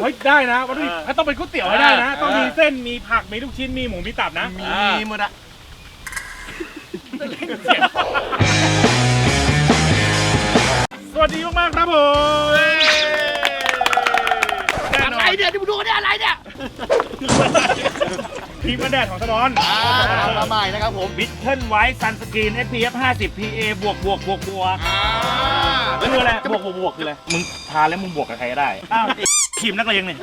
เฮ้ยได้นะวัตถุดิบถ้าต้องเป็นก๋วยเตี๋ยวให้ได้นะ ต้องมีเส้นมีผักมีลูกชิ้นมีหมูมีตับนะ มีหมดอะสวัสดีมากๆครับผมแน่นอะอไรนเนี่ยที่มึงดูกันเนี่ยอะไรเนี่ยครีมกันแดดของสนอนอ่ามาใหม่นะครับผมบิทเทิลไวท์ซันสกรีน SPF 50 PA บวกบวกบวกบวกอ่าคืออะไรบวกบวกบวกคืออะไร มึงทาแล้วมึงบวกกับใครก็ได้อ้าว ครีมนักเลงเนี่ย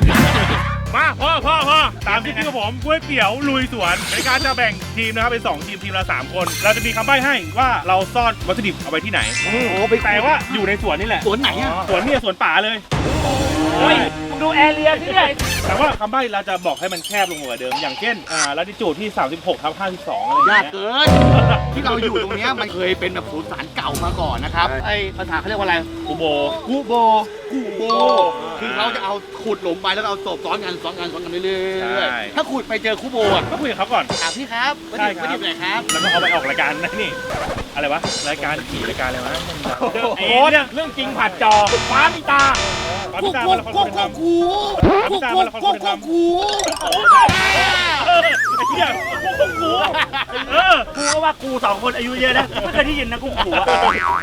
มาพ่อพ่อพ่อตามที่ชื่อผมก๋วยเตี๋ยวลุยสวนในการจะแบ่งทีมนะครับเป็นสองทีมทีมละสามคน เราจะมีคำใบ้ให้ว่าเราซ่อนวัตถุดิบเอาไว้ที่ไหน โอ้โหไปแต่ว่าอยู่ในสวนนี่แหละ สวนไหนอะสวนเนี่ยสวนป่าเลย เฮ้ยมึง ดูแอเรียที่เนี่ยแต่ว่าคำใบ้เราจะบอกให้มันแคบลงกว่าเดิม อย่างเช่น อ่าลัติจูดที่ 36ทับ52 อะไรอย่างยากเงี้ยเกิน ที่เราอยู่ตรงเนี้ยมันเคยเป็นแบบศูนย์สารเก่ามาก่อนนะครับไอ้ภาษาเขาเรียกว่าอะไรกูโบ กูโบกูโบ คือเขาจะเอาขุดหลุมไปแล้วก็เอาศพซ้อนกันซ้อนกันซ้อนกันเรื่อยๆถ้าขุดไปเจอคูโบอะก็คุยกับเขาก่อน ถามพี่ครับวัตใช่ถุดิบครับ วัตถุดิบไหนครับ แล้วก็เอาไปออกรายการนะนี่ อะไรวะ รายการขี่รายการอะไรวะไอ้เนี่ยเรื่องจริงผัดจอฟ้ามีตาปาพิตามาละครคนทำกูกูกูกูกูกูเออไอ้เหี้ยพวกกูเออกูก็ว่ากูสองคนอายุเยอะนะไม่เคยได้ยินนะกูขู่อะ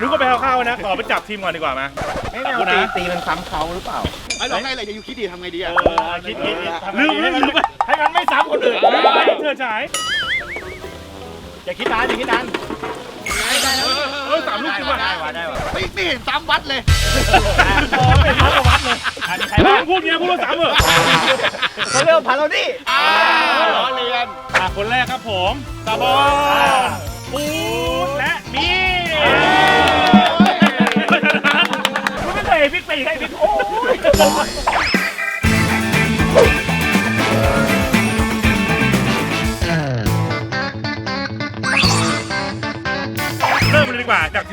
รู้ก็ไปเอาข้าวๆนะ ขอไปจับทีมก่อนดีกว่ามาไม่แนวตีตีมันซ้ำเขาหรือเปล่าไอ้เราให้อะไรจะอยู่คิดดีทำไงดีอะเออคิดคิดทำไงลืมดีลืมลืมไปให้มันไม่ซ้ำคนอื่นเธอฉายอย่าคิดนานอย่าคิดนานเออสามลูกจริงว่ะได้ว่ะได้ว่ะไม่ไม่เห็นซ้ำวัดเลยพอเป็นพักวัดเลยอะมีใครไอ้บ้าบ้างพูดเงี้ยพูดละสามเหรอเขาเรียกว่าพาราดี้อ่าล้อเลียนอะคนแรกครับผมตาบอนปูดและมีมึงไม่เคยเห็นบิ๊กเป็นใครบิ๊กโอ้ย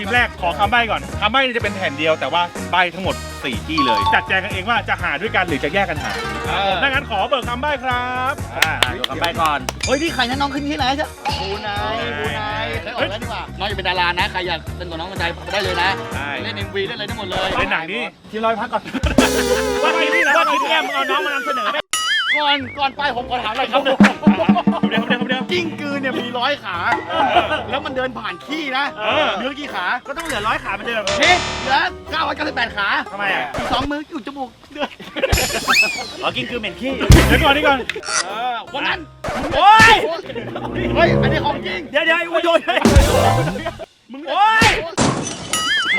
ทีมแรกขอคำใบ้ก่อนคำใบ้นี่จะเป็นแผ่นเดียวแต่ว่าใบ้ทั้งหมด 4 ที่เลย จัดแจงกันเองว่าจะหาด้วยกันหรือจะแยกกันหาดังนั้นขอเบิกคำใบ้ครับอ่าดูคำใบ้ก่อนเฮ้ยนี่ใครนะน้องขึ้นที่ไหนจ๊ะบูไนบูไนเคยออกแล้วดีกว่าน้องจะเป็นดารานะใครอยากเป็นกับน้องกันใจได้เลยนะใช่เล่นเอ็มวีเล่นอะไรได้หมดเลยเล่นหนังนี่ทีมลอยพักก่อนว่าทีนี่นะว่าทีนี่มึงเอาน้องมานำเสนอไหม ก่อนก่อนไปผมขอถามอะไรครับเดี๋ยวเดี๋ยวเดี๋ยวเดี๋ยวกิ้งกือเนี่ยมีร้อยขา แล้วมันเดินผ่านขี้นะเออเหลือกี่ขา ก็ต้องเหลือร้อยขาเป็นเดิมเฮ้เหลือ998ขาทำไมอะอีกสองมืออยู่จมูกด้วยอ๋อกินคือเหม็นขี้เดี๋ยวก่อนนี่ก่อนเออวันนั้นโอ้ยเฮ้ยอันนี้ของจริงเดี๋ยวเดี๋ยวไอ้กูโยนให้มึงโอ้ย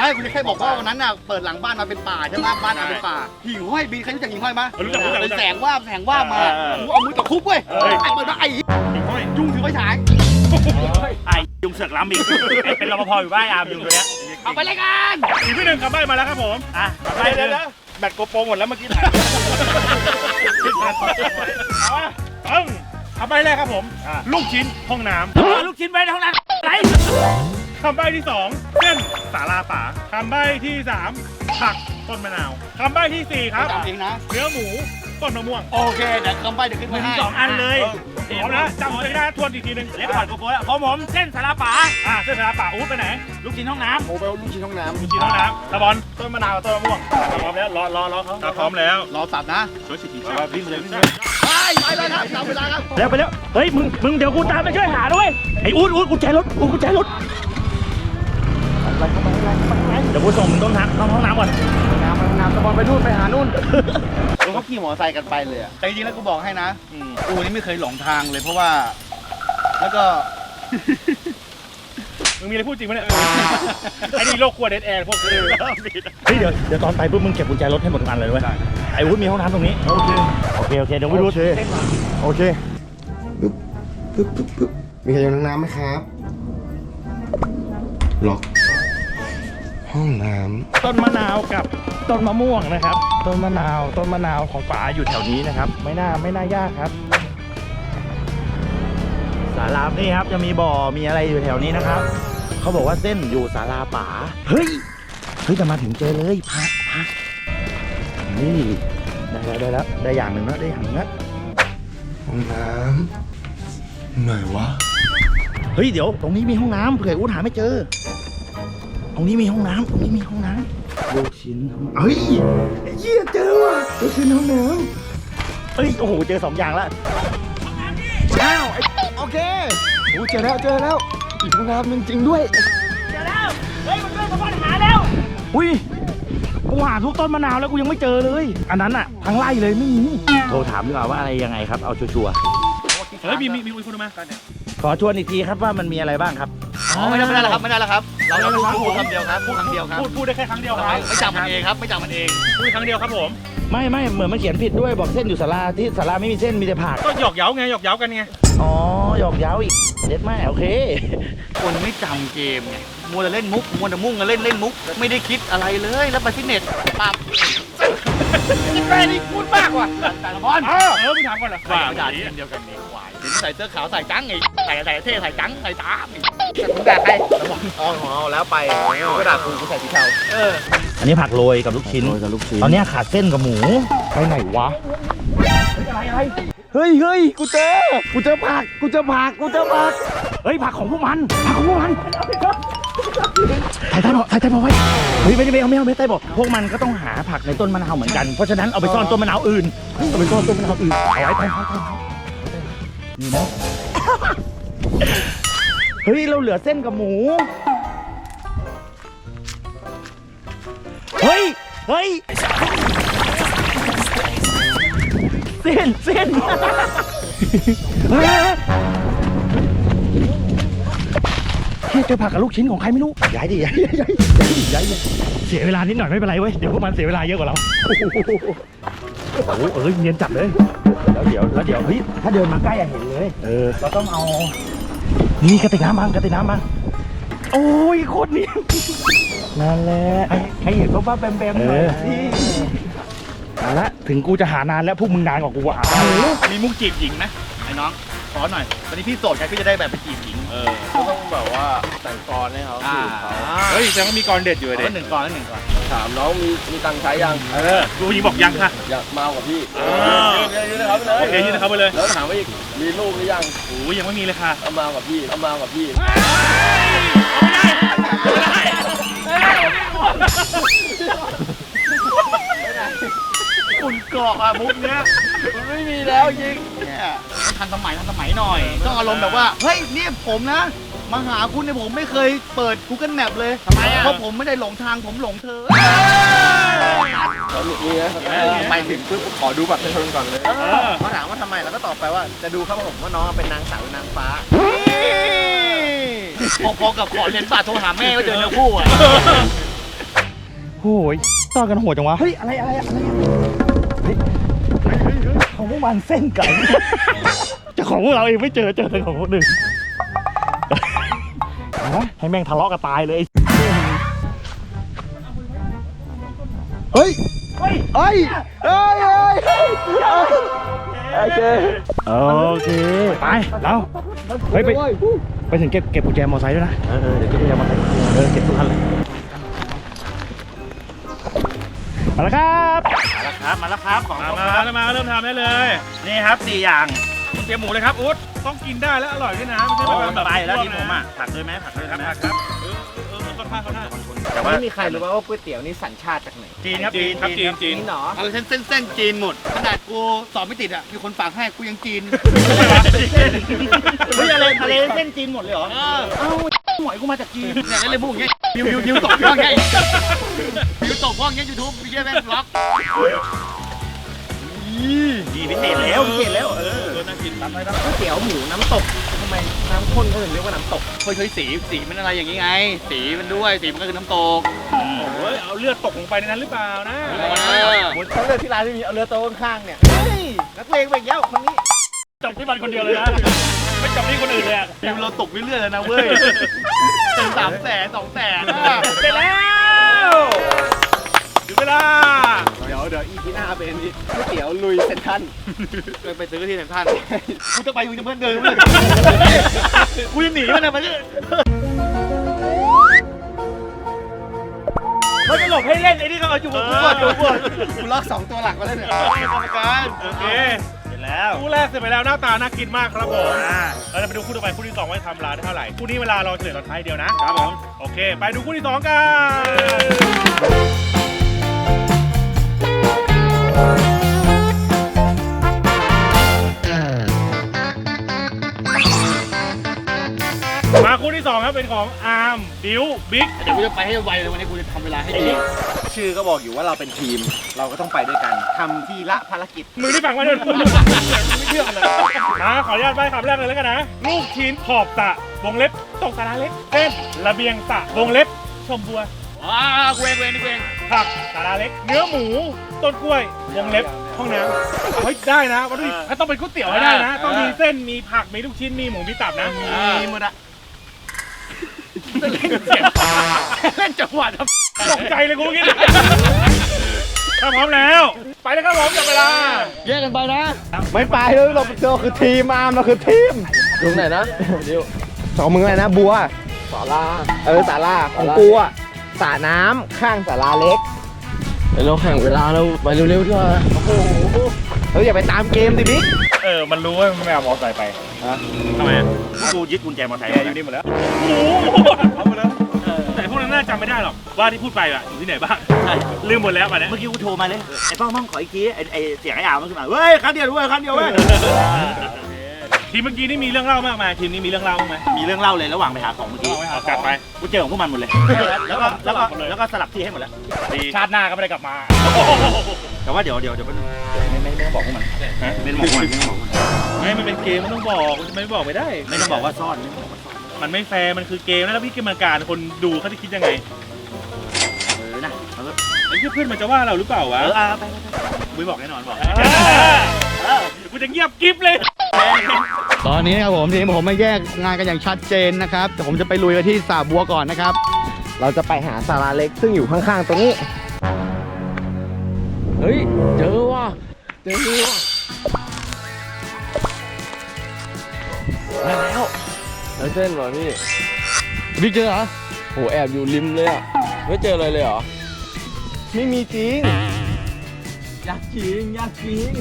ไม่คุณจะแค่บอกว่าวันนั้นน่ะเปิดหลังบ้านมาเป็นป่าใช่ไหมบ้านอาเป็นป่าหิ่งห้อยบินใครรู้จักหิ่งห้อยไหมรู้จักรู้จักเป็รู้นจักแสงว่าบแสงว่าบมากูเอามือตะคุบเว้ยเฮ้ย ไอ้เปิดมาไอ้หิ่งห้อยยุ่งถือไฟฉายไอ้ยุงเสือกล้ำอีกไอ้เป็นรปภอยู่บ้านอามยุงตัวเนี้ยเอาไปเลยกันอีกที่หนึ่งคำใบ้มาแล้วครับผมอะไปเลยนะแบตโกโปรหมดแล้วเมื่อกี้ถ่ายเอาอะตึ้งคำใบ้แรกครับผม ลูกชิ้นห้องน้ำเอาลูกชิ้นไว้ในห้องน้ำไร คำใบ้ที่สองเส้นสาลาป่าคำใบ้ที่สามผักต้นมะนาวคำใบ้ที่สี่ครับ จำเองนะ เนื้อหมูต้นมะม่วงโอเค เดี๋ยวคำใบ้เดี๋ยวขึ้นมึมางมีให้สองอันเลยพร้อมนะจำเลยนะทวนอีกทีหนึงเล็กก่อนกูโก้ของผมเส้นสาลาป๋าอ่าเส้นสาลาป่าอู้ไปไหนลูกชิ้นห้องน้โอ้ไปเอาลูกชิ้นห้องน้ลูกชิ้นห้องน้ำตะบอลต้นมะนาวกับต้นมะม่วงำพร้อมแล้วรอรอรอเขาถ้าพร้อมแล้วำรอสับนะช่วยสิทีเอาวิ่งเลยวิ่งเลยไปไปเลยครับตามเวลาครับแล้วไปแล้วเฮ้ยมึงมึงเดี๋ยวกูตามไปช่วยหาด้วยไอ้อูดอูดกูแจรถกูกูแจรถ เดี๋ยวกูส่งมึงต้นทางห้องน้ำก่อนน้ำน้ำตะบอลไปนู่นไปหานู่นแล้วเขาขี่มอเตอร์ไซค์กันไปเลยอะแต่จริงๆแล้วกูบอกให้นะกูนี่ไม่เคยหลงทางเลยเพราะว่า แล้วก็มึงมีอะไรพูดจริงปะเนี่ยไอ้นี่โรคครัวเดดแอร์พวกคือเฮ้ยเดี๋ยวเดี๋ยวตอนไปปุ๊บมึงเก็บกุญแจรถให้หมดทุกอันเลยเว้ยไอ้วุฒิมีห้องน้ำตรงนี้ โอเค โอเค โอเค เดี๋ยววิรุธโอเคโอเคปึ๊บปึ๊บปึ๊บปึ๊บมีใครอยู่ในห้องน้ำไหมครับ ล็อก ห้องน้ต้นมะนาวกับต้นมะม่วงนะครับ ต้นมะนาว ต้นมะนาวของป๋าอยู่แถวนี้นะครับ ไม่น่าไม่น่ายากครับสารานี่ครับจะมีบ่อมีอะไรอยู่แถวนี้นะครับ เขาบอกว่าเส้นอยู่ศาลาป๋าเฮ้ยเฮ้ยแต่มาถึงเจอเลยพักพักนี่ได้แล้วได้แล้วได้อย่างหนึ่งแล้วได้อย่างหนึงแล้วำห้องน้ำไหนวะเฮ้ยเดี๋ยวตรงนี้มีห้องน้ำเผื่ออุ้หาไม่เจอ ตรงนี้มีห้องน้ำตรงนี้มีห้องน้ำลูกชิ้นห้องเฮ้ยไอ้เหี้ยเจอว่ะเมันคือน้ำน้ำเอ้ยโอ้โหเจอสองอย่างแล้วอ้าวไอ้โอเคโอ้เจอแล้วเจอแล้วอีกห้องน้ำหนึ่งจริงด้วยอุ้ยกูหาทุกต้นมะนาวแล้วกูยังไม่เจอเลย อันนั้นอะทั้งไร่เลยไม่มีโทรถามดีกว่าว่าอะไรยังไงครับเอาชัวร์เฮ้ยมีมีมีมีคนมากันเนี่ยๆขอชวนอีกทีครับว่ามันมีอะไรบ้างครับ อ๋อไม่ได้ไม่ได้แล้วครับไม่ได้แล้วครับ เราเราพูดพูดคำเดียวครับพูดคำเดียวครับพูดพูดได้แค่ครั้งเดียวครับไม่จับมันเองครับไม่จับมันเองพูดครั้งเดียวครับผม ไม่ไม่เหมือนมันเขียนผิดด้วยบอกเส้นอยู่สาราที่สาราไม่มีเส้นมีแต่ผักก็หยอกเย้าไงหยอกเย้ากันไงอ๋อหยอกเย้าอีกเด็ดแม่โอเค คนไม่จำเกมไงมัวแต่เล่นมุกมัวแต่มุ่งกันเล่นเล่นมุก ไม่ได้คิดอะไรเลยแล้วไปฟิตเนสปั๊บแม่นี่พูดมากว่ะแต่ละบอลเออเออมึงถามก่อนเหรอว่าว่าไม่ได้ทีมเดียวกันนี่ควายเห็นใส่เสื้อขาวใส่จังไงใส่ใส่เท่ใส่จังใส่ตา มไงมึงด่าใครตะบอลอ๋อของเราแล้วไปก็ด่ากูกูใส่สีเทาเอออันนี้ผักโรยกับลูกชิ้น โรยกับลูกชิ้น ตอนเนี้ยขาดเส้นกับหมู ไปไหนวะ เฮ้ยเฮ้ยกูเจอ กูเจอผัก กูเจอผัก กูเจอผัก เฮ้ยผักของพวกมัน ผักของพวกมันถ่ายใต้เบาะถ่ายใต้เบาะไว้ เฮ้ยไม่ได้ไม่เอาไม่เอาไม่ใต้เบาะพวกมันก็ต้องหาผักในต้นมะนาวเหมือนกัน เพราะฉะนั้นเอาไปซ่อนต้นมะนาวอื่น เอาไปซ่อนต้นมะนาวอื่น เอาไว้ไปไปไปนี่นะ เฮ้ย เราเหลือเส้นกับหมู เฮ้ย เฮ้ย เส้น เส้นเฮ้ยเฮ้ยเจอผักกับลูกชิ้นของใครไม่รู้ย้ายดิย้ายย้ายย้ายย้ายดิย้ายดิเสียเวลานิดหน่อยไม่เป็นไรเว้ย เดี๋ยวพวกมันเสียเวลาเยอะกว่าเรา โอ้โหเอ้ยเนียนจับเลย แล้วเดี๋ยว แล้วเดี๋ยว เฮ้ย ถ้าเดินมาใกล้อะเห็นเลย เออ เราต้องเอา นี่กระติกน้ำบ้างกระติกน้ำบ้างโอ้ยโคตรเนียนนั่นแหละให้ให้เห็นว่าบ้าแบมๆหน่อยสิเอาละถึงกูจะหานานแล้วพวกมึงนานกว่ากูอะมีมุกจีบหญิงไหมไอ้น้องขอหน่อยตอนนี้พี่โสดไงพี่จะได้แบบไปจีบหญิงเออก็ต้องแบบว่าแต่งกรให้เขาอ่าสูตรเขาเฮ้ยแสดงว่ามีกรเด็ดอยู่เอาเด็หนึ่งก่อนแล้วหนึ่งก่อน ถามน้องมีมีตังค์ใช้ยังเออกูยิงบอกยังค่ะ อยากมากับพี่อ่า ยืนยืนนะครับไปเลยโอเคยืนเขาไปเลยแล้วถามว่าอีกมีลูกหรือยังโอ้ยยังไม่มีเลยค่ะเอามากับพี่เอามากับพี่ฝุ่นเกาะอะมุกเนี้ยมันไม่มีแล้วจริง เนี่ยต้องทันสมัยทันสมัยหน่อย ต้องอารมณ์แบบว่า เฮ้ย นี่ผมนะ มาหาคุณเนี่ยผมไม่เคยเปิด Google Map เลยทำไมอะ เพราะผมไม่ได้หลงทางผมหลงเธอแล้วมีนะเออไปถึงปุ๊บขอดูบัตรประชาชนก่อนเลยเออเขาถามว่าทำไมเราก็ตอบไปว่าจะดูครับผมว่าน้องเป็นนางสาวหรือนางฟ้า พอๆกับขอเรียนศาสตร์โทรหาแม่ว่าเจอเนื้อคู่อะโอ้ยต้อนกันโหดจังวะ เฮ้ย อะไรอะไรอะไรเฮ้ยของพวกมันเส้นไก่จะของพวกเราเองไม่เจอเจอแต่ของคนอื่นเอานะ ให้แม่งทะเลาะกันตายเลยเฮ้ยเฮ้ยเฮ้ยเฮ้ยเฮ้ยโอเคโอเคไปแล้วเฮ้ยไปไปถึงเก็บเก็บกุญแจมอไซค์ด้วยนะเออเออเดี๋ยวเก็บกุญแจมอไซค์เออเก็บทุกคันเลยมาแล้วครับมาแล้วครับมาแล้วครับของมาครบมาครับแล้วมาเริ่มทำได้เลยนี่ครับสี่อย่าง เตรียมหมูเลยครับอุ๊ดต้องกินได้และอร่อยด้วยนะไม่ใช่แบบไปแล้วที่ผมอะผักด้วยไหมผักด้วยครับไหมครับเออเออเขาท่าเขาท่าแต่ว่าไม่มีใครรู้ว่าก๋วยเตี๋ยวนี่สัญชาติจากไหนจีนครับจีนครับจีนจีนนี่เหรอเออเส้นเส้นเส้นจีนหมดขนาดกูสอบไม่ติดอะมีคนฝากให้กูยังจีนเฮ้ยอะไรทะเลเส้นจีนหมดเลยเหรอเออเอ้าหวยกูมาจากจีนเนี่ยแล้วเลยพูดอย่างเงี้ยดิวดิวดิวตกพ่องไงดิวตกพ่องเงี้ยยูทูบไม่ใช่แม่งบล็อกดีพิเศษแล้วพิเศษแล้วเออเออ น่ากินตามไปครับก๋วยเตี๋ยวหมูน้ำตกทำไมน้ำข้นเขาถึงเรียกว่าน้ำตกเฮ้ยเฮ้ยสีสีมันอะไรอย่างงี้ไง สีมันด้วยสีมันก็คือน้ำตกโอ้ยเอาเลือดตกลงไปในนั้นหรือเปล่านะเออถ้าเลือกที่ร้านที่มีเอาเรือโต๊ะข้างๆเนี่ยเฮ้ยนักเลงไปอีกแล้วคนนี้จบที่มันคนเดียวเลยนะไม่จบที่คนอื่นเลยอะดิวเราตกเรื่อยๆเลยนะเว้ยเป็นสามแสนสองแสนไปแล้วถึง เวลา เดี๋ยวเดี๋ยวอีพีหน้าเป็นก๋วยเตี๋ยวลุยเซนทรันไปซื้อที่ไหนท่านกูจะไปมึงจะเพื่อนเดินเลยกูจะหนีมันนะมันเขาจะหลบให้เล่นไอ้นี่เขาเอาอยู่กับกูก่อนอยู่ก่อนกูล็อกสองตัวหลักมาแล้วเนี่ยกรรมการโอเคเสร็จแล้วคู่แรกเสร็จไปแล้วหน้าตาน่ากินมากครับผมเราจะไปดูคู่ต่อไปคู่ที่สองว่าจะทำร้านได้เท่าไหร่คู่นี้เวลาเราเฉลยตอนท้ายเดียวนะครับผมโอเค ไปดูคู่ที่สองกัน มาคู่ที่สองครับเป็นของอาร์มบิวบิ๊กเดี๋ยวกูจะไปให้ไวเลยวันนี้กูจะทำเวลาให้ดีชื่อก็บอกอยู่ว่าเราเป็นทีม เราก็ต้องไปด้วยกันทำทีละภารกิจ มือที่ฝังไว้เลยไม่เชื่อเลยมาขออนุญาตไปคำแรกเลยแล้วกันนะลูกชิ้นขอบสระวงเล็บตกสาราเล็กเส้นระเบียงสระวงเล็บชมบัว ว้ากูเองกูเองนี่กูเองผักสาราเล็ก เนื้อหมู ต้นกล้วย วงเล็บ ห้องน้ำเฮ้ยได้นะวัตถุดิบถ้าต้องเป็นก๋วยเตี๋ยวให้ได้นะ ต้องมีเส้น มีผัก มีลูกชิ้น มีหมู มีตับนะ มีหมดอะเล่นเสียงเล่นจังหวะทำตกใจเลยกูเมื่อกี้ถ้าพร้อมแล้ว ไปเลยครับผมจับเวลา แยกกันไปนะ ไม่ไปเลยเราเราคือทีมอาร์มเราคือทีมตรงไหนนะสองมึงอะไรนะบัวสาราเออสาราของกูอะ สระน้ำข้างสาราเล็กเราแข่งเวลาเราไปเร็วๆดีกว่าเฮ้ยอย่าไปตามเกมดิบิ๊กเออ มันรู้ว่ามันไม่เอามอเตอร์ไซค์ไปทำไมอะกูยึดกุญแจมอเตอร์ไซค์แกอยู่นี่หมดแล้วโอ้โหเอาไปแล้วแต่พวกนั้นน่าจำไม่ได้หรอกว่าที่พูดไปอะอยู่ที่ไหนบ้างลืมหมดแล้วป่ะเนี่ยเมื่อกี้กูโทรมาเลยไอ้ป้องป้องขออีกทีไอ้ไอ้เสียงไอ้อ่าวมันขึ้นมาเฮ้ยคันเดียวเว้ยคันเดียวเว้ย ทีมเมื่อกี้นี่มีเรื่องเล่ามากมายทีมนี้มีเรื่องเล่าบ้างไหมมีเรื่องเล่าเลยระหว่างไปหาของเมื่อกี้เอาจัดไปกูเจอของพวกมันหมดเลย แล้วก็แล้วก็แล้วก็สลับที่ให้หมดแล้ว ดีชาติหน้าก็ไม่ได้กลับมา แต่ว่าเดี๋ยวเดี๋ยวเดี๋ยวไม่ไม่ไม่ต้องบอกพวกมันไม่ต้องบอกพวกมันไม่ต้องบอกพวกมันไม่มันเป็นเกมมันต้องบอกไม่บอกไม่ได้ ไม่ต้องบอกว่าซ่อนไม่ต้องบอกว่าซ่อนมันไม่แฟร์มันคือเกมนะแล้วพี่กรรมการคนดูเขาจะคิดยังไงเออนะเอาเถอะไอ้เพื่อนมันจะว่าเราหรือเปล่าวะเออเอาไปไปไปกูไม่บอกแน่นอนบอกเออกูจะเงียบกิ๊บเลย ตอนนี้นะครับผมทีมผมมาแยกงานกันอย่างชัดเจนนะครับแต่ผมจะไปลุยกันที่สาบัวก่อนนะครับ เราจะไปหาสาราเล็กซึ่งอยู่ข้างๆตรงนี้ เฮ้ย เจอว่ะเจอว่ะมาแล้วแล้วเส้นเหรอพี่บิ๊กเจอเหรอโหแอบอยู่ริมเลยอะไม่เจออะไรเลยเหรอ ไม่มีจริงยากจริงยากจริง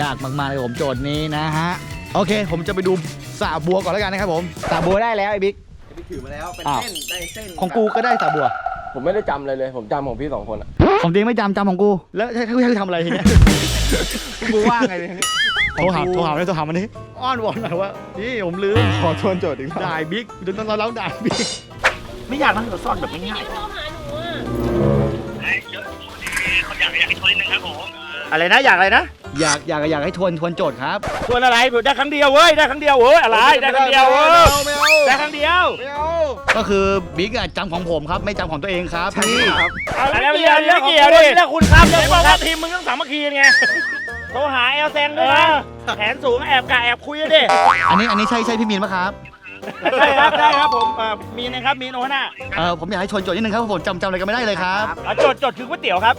ยากมากๆเลยผมโจทย์นี้นะฮะ โอเค ผมจะไปดูสาบัวก่อนแล้วกันนะครับผมสาบัวได้แล้วไอ้บิ๊กไอ้บิ๊กถือมาแล้วเป็นอ้าว เส้นได้เส้นของกูก็ได้สาบัว ผมไม่ได้จำอะไรเลย ผมจำของพี่สองคนอะของจริงไม่จำจำของกู แล้วให้ให้ให้ทำอะไรทีเนี้ยกูว่าไงเนี่ยโทรหาโทรหาเลยโทรหามันนี้อ้อนวอนหน่อยว่านี่ผมลืมขอทวนโจทย์อีกรอบด่ายบิ๊กเดี๋ยวตอนเราด่ายบิ๊กไม่ยากนะเราซ่อนแบบง่ายโทรหาหนูอะๆอะ ไรนะอยากอะไรนะอยากอยากอยากให้ทวนทวนโจทย์ครับชวนอะไรได้ครั้งเดียวเว้ยได้ครั้งเดียวเว้ยอะไรได้ครั้งเดียวเว้ยไม่เอาได้ครั้งเดียวไม่เอาก็คือบิ๊กอะจำของผมครับ ไม่จำของตัวเองครับพี่อะไรไม่เกี่ยวไม่เกี่ยวดิเรื่องคุณครับเรื่องบอกว่าทีมมึงต้องสามัคคีไงโทรหาเอลแซงด้วยนะแผนสูงแอบกะแอบคุยดิอันนี้อันนี้ใช่ใช่พี่มีนปะครับได้ครับได้ครับผมอ่ามีนะครับมีโนน่าเออผมอยากให้ชวนโจทย์นิดนึงครับเพราะผมจำจำอะไรกันไม่ได้เลยครับอะจดจดคือก๋วยเตี๋ยวครับ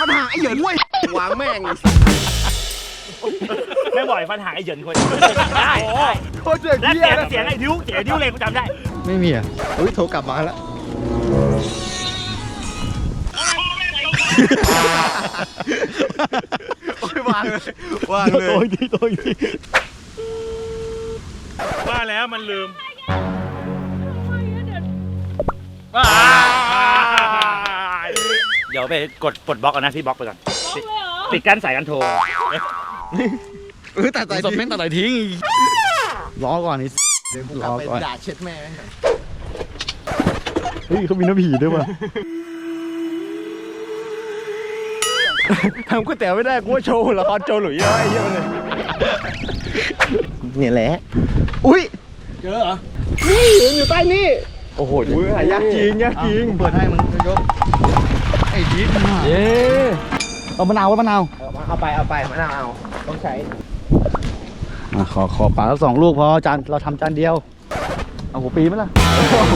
ปัญหาไอ้เหยินเว้ยวางแม่งไม่บ่อยฟันหางไอ้เหยินคนได้ได้โคตรเจ๋งและเหี้เสียยงเสียงไอ้ดิ้วเสียงไอ้ดิ้วเลยกูจำได้ไม่มีอะอุ้ยโทรกลับมาแล้วโอ้ยวางเลยวางเลยโตอีกทีโตอีกทีว่าแล้วมันลืมเดี๋ ยวไปกดปลดบล็อกก่อนนะพี่บล็อกไปก่อนบล็อกเลยเหรอปิดกั้นสายการโทรเออแต่ผมสดแม่งตัดไหนทิ้งอีกรอก่อนนี่เดี๋ยวกูกลับไปด่าเช็ดแม่เฮ้ยเขามีน้ำผีด้วยว่ะทำก๋วยเตี๋ยวไม่ได้กูว่าโชว์ละครโจหลุยแล้วไอ้เหี้ยมันเลยเนี่ยแหละ อุ้ยเจอเหรอนี่มันอยู่ใต้นี่ โอ้โหหายากจริงยากจริงเปิดให้มึงยก ไอ้บิ๊กเย้เอามะนาวไว้มะนาวเอาไปเอาไปมะนาวเอาต้องใช้มาขอขอปลาสักสองลูกพอจานเราทำจานเดียว เอาหัวปีไหมล่ะ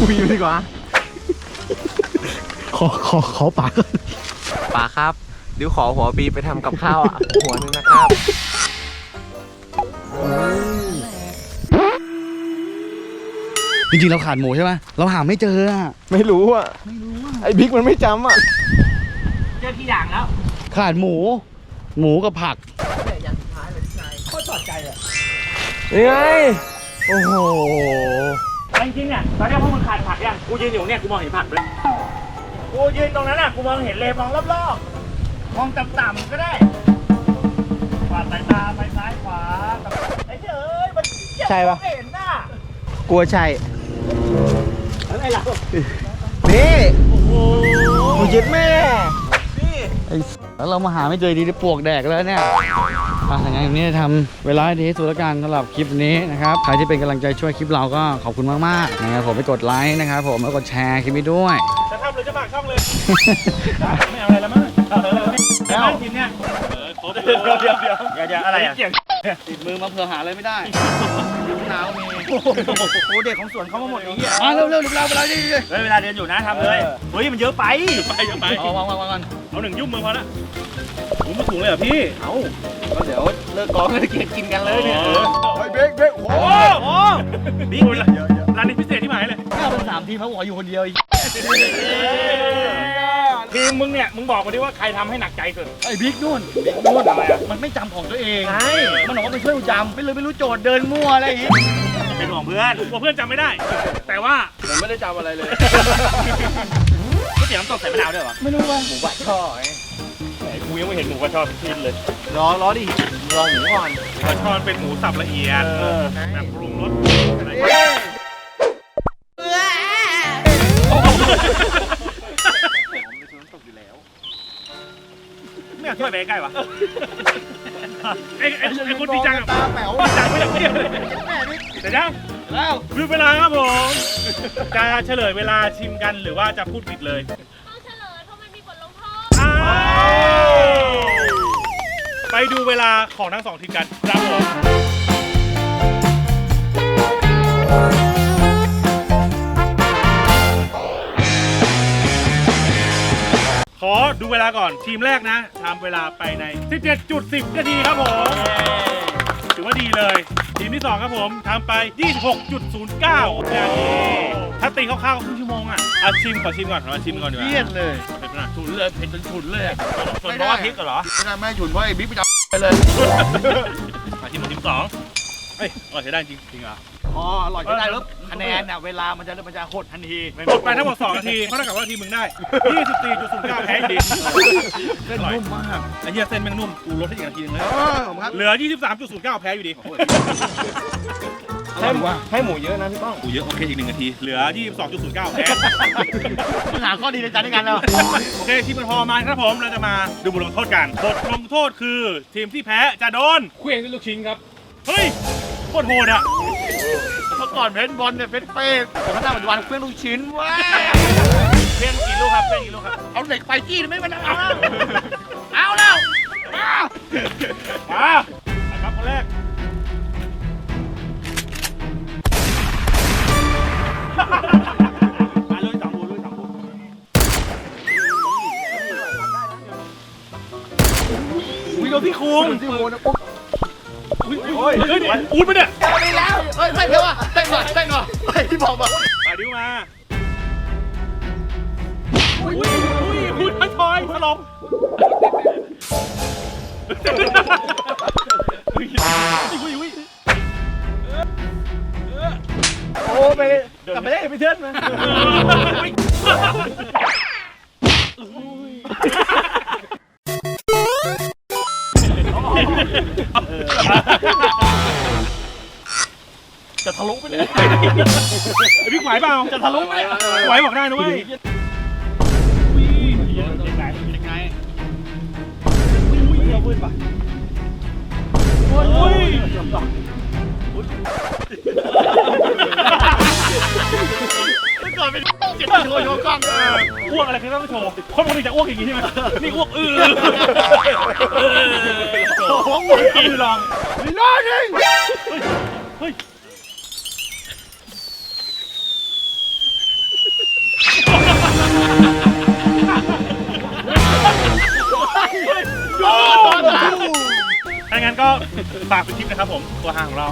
คุยดีกว่า ขอขอขอปลาก่อนป๋าครับเดี๋ยวขอหัวปีไปทำกับข้าวอะหัวนึงนะครับจริงๆเราขาดหมูใช่ไหมเราหาไม่เจออะไม่รู้อะ ไอ้บิ๊กมันไม่จำอะเจอ กี่อย่างแล้วขาดหมู หมูกับผักนี่ไงโอ้โหจริงๆเนี่ยตอนนี้พวกมึงขาดผักยังกูยืนอยู่เนี่ยกูมองเห็นผักเลยกูยืนตรงนั้นอะกูมองเห็นเลยมองรอบๆมองต่ำๆก็ได้กวาดสายตาไปซ้ายขวาไอ้เจ้ยเอ้ยมันใช่ปะไม่เห็นน่ะกลัวใช่อะไรล่ะนี่กูยึดแม่ ไอ้แล้วเรามาหาไม่เจอดีได้ปวกแดกแล้วเนี่ยอะอย่างไงวันนี้ทำเวลาให้ดีที่สุดแล้วกันสำหรับคลิปนี้นะครับ ใครที่เป็นกำลังใจช่วยคลิปเราก็ขอบคุณมากๆนะครับผมไปกดไลค์นะครับผมแล้วกดแชร์คลิปนี้ด้วย จะทำหรือจะฝากช่องเลย ไม่เอาอะไรแล้วมั้งแล้วทีมเนี่ยเออครบเดี๋ยวเดี๋ยวเดี๋ยวเดี๋ยวเดี๋ยวอะไรอะติดมือมาเผื่อหาอะไรไม่ได้ หนาวมีโอ้โหเด็กของสวนเขามาหมดนี้อะมาเร็วๆเร็วๆเวลาดิเฮ้ยเวลาเดินอยู่นะทำเลยเฮ้ยมันเยอะไปไปจะไป เอาวางวางวางกันเอาหนึ่งยุ่มมือพอละถุงมาถุงเลยเหรอพี่ เอ้าก็เดี๋ยวเลิกกองก็จะเกียกินกันเลยเนี่ยเฮ้ยเบรกเบรกโอ้โหโอ้โหบิ๊กร้านนี้พิเศษที่หมายเลยไม่เอาเป็นสามทีมเขาบอกอยู่คนเดียวอีก ทีมมึงเนี่ยมึงบอกมาดิว่าใครทำให้หนักใจสุด ไอ้บิ๊กนู่นบิ๊กนู่นอะไรอะ มันไม่จำของตัวเองใช่มันบอกว่าไปช่วยกูจำไปเลยไม่รู้โจทย์เดินมั่วอะไรอย่างงี้ เป็นห่วงเพื่อนกลัวเพื่อนจำไม่ได้ แต่ว่าผมไม่ได้จำอะไรเลยก๋วยเตี๋ยวน้ำตกใส่มะนาวด้วยเหรอไม่รู้ว่าหมูบะช่อไงกูยังไม่เห็นหมูกระชอนชิ้นเลยรอรอดิรอหมูก่อนหมูกระชอนเป็นหมูสับละเอียดแบบปรุงรสอะไรไม่อยากช่วย ไปใกล้ๆวะไอ้ไอ้ไอ้คนจริงจังอะตาแป๋วจริงจังไม่อยากเรียกเดี๋ยวนะแล้วคือเวลาครับผมจะเฉลยเวลาชิมกันหรือว่าจะพูดผิดเลยต้องเฉลยเพราะมันมีบทลงโทษอ้าวไปดูเวลาของทั้งสองทีมกันครับผม อดูเวลาก่อนทีมแรกนะทำเวลาไปใน 17.10 นาทีครับผมถือว่าดีเลย ทีมที่ 2 ครับผมทำไป 26.09 นาทีถ้าตีคร่าวๆก็ครึ่งชั่วโมงอะเอาชิมขอชิมก่อนเอาชิมก่อนดีกว่าเยี่ยนเลยเป็นขนาดฉุนเลยเผ็ดจนฉุนเลยอะส่วนเพราะว่าพริกเหรอไม่ได้ไม่ฉุนเพราะไอ้บิ๊กไปจับไปเลยมาทีมทีมสองเอ้ยอร่อยใช้ได้จริงจริงเหรอ อ๋ออร่อยก็ได้แล้วคะแนนน่ะเวลามันจะมันจะหดทันทีหมดไปทั้งหมด2นาทีเพราะเท่ากับว่าทีมมึงได้ 24.09แพ้อยู่ดีเส้นนุ่มมากไอ้เหี้ยเส้นแม่งนุ่มกูลดให้อีกนาทีนึงเลยเออผมครับเหลือ 23.09 แพ้อยู่ดีให้ให้หมูเยอะนะพี่ป้อง กูเยอะโอเคอีกหนึ่งนาที เหลือ 22.09แพ้ปัญหาข้อดีในจานด้วยกันแล้วโอเคทีมมันพอมาครับผมเราจะมาดูบทลงโทษกันบทลงโทษคือทีมที่แพ้จะโดนเครื่องด้วยลูกชิ้นครับ เฮ้ยโคตรโหดอะ เมื่อก่อนเพชรบอลเนี่ยเพชรเป้ผมก็ทำปัจจุบันเครื่องลูกชิ้นเว้ยเพี้ยนกี่ลูกครับเพี้ยนกี่ลูกครับ เอาเหล็กไปจี้ไม่มันเอาแล้วเอาแล้วมามานะครับคนแรกมาลุยสองบูลุยสองบูวิ่งโดนพี่คุงที่โหนะปุ๊บอุ้ยอุ้ยเฮ้ยอูดไปเนี่ยเอาไปแล้วเฮ้ยเต้นเดี๋ยวอะเต้นก่อนเต้นก่อนเฮ้ยที่บอกบอกมาดิวมาอุ้ยอุ้ยอุ้ยทันทอยสลบอุ้ยอุ้ยอุ้ยโอ้ไปกลับไปเล่นไปเทิร์นมา จะทะลุไปเลยไอพี่ไหวเปล่าจะทะลุไปไหวบอกได้นะเว้ยยังไงอุ้ยเมื่อก่อนเป็นเจ็ดโชว์โชว์กล้องอ้วกอะไรคือต้องโชว์คนปกติจะอ้วกอย่างนี้ใช่ไหมนี่อ้วกอือโอ้โหอือลองมีล้อหนึ่งเฮ้ย ถ้างั้นก็ฝากเป็นคลิปนะครับผมตัวห้างของเรา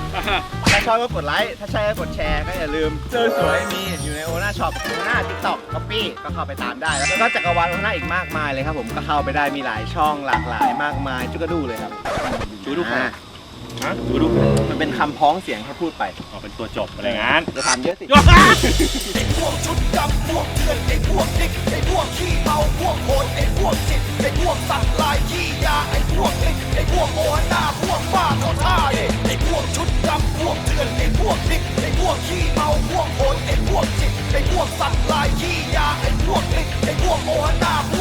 ถ้าชอบก็กดไลค์ ถ้าใช่ก็กดแชร์ ก็อย่าลืมเจอสวยมีอยู่ในโอน่าช็อปโอน่าทิกตอกก๊อปปี้ก็เข้าไปตามได้ แล้วก็จักรวาลโอน่าอีกมากมายเลยครับผม ก็เข้าไปได้มีหลายช่องหลากหลายมากมาย จุกกระดูเลยครับ จุกกระดูอ่า ฮะดูดูมันเป็นคำพ้องเสียงให้พูดไปอ๋อเป็นตัวจบอะไรงั้นจะถามเยอะสิยกพวกชุดดำพวกเถื่อนไอ้พวกนิกไอ้พวกขี้เมาพวกโหดไอ้พวกจิตไอ้พวกสัตว์ลายขี้ยาไอ้พวกลิกไอ้พวกโอหน้าพวกบ้าเขาท่าเอ้ไอ้พวกชุดดำพวกเถื่อนไอ้พวกนิกไอ้พวกขี้เมาพวกโหดไอ้พวกจิตไอ้พวกสัตว์ลายขี้ยาไอ้พวกลิกไอ้พวกโอหน้าพ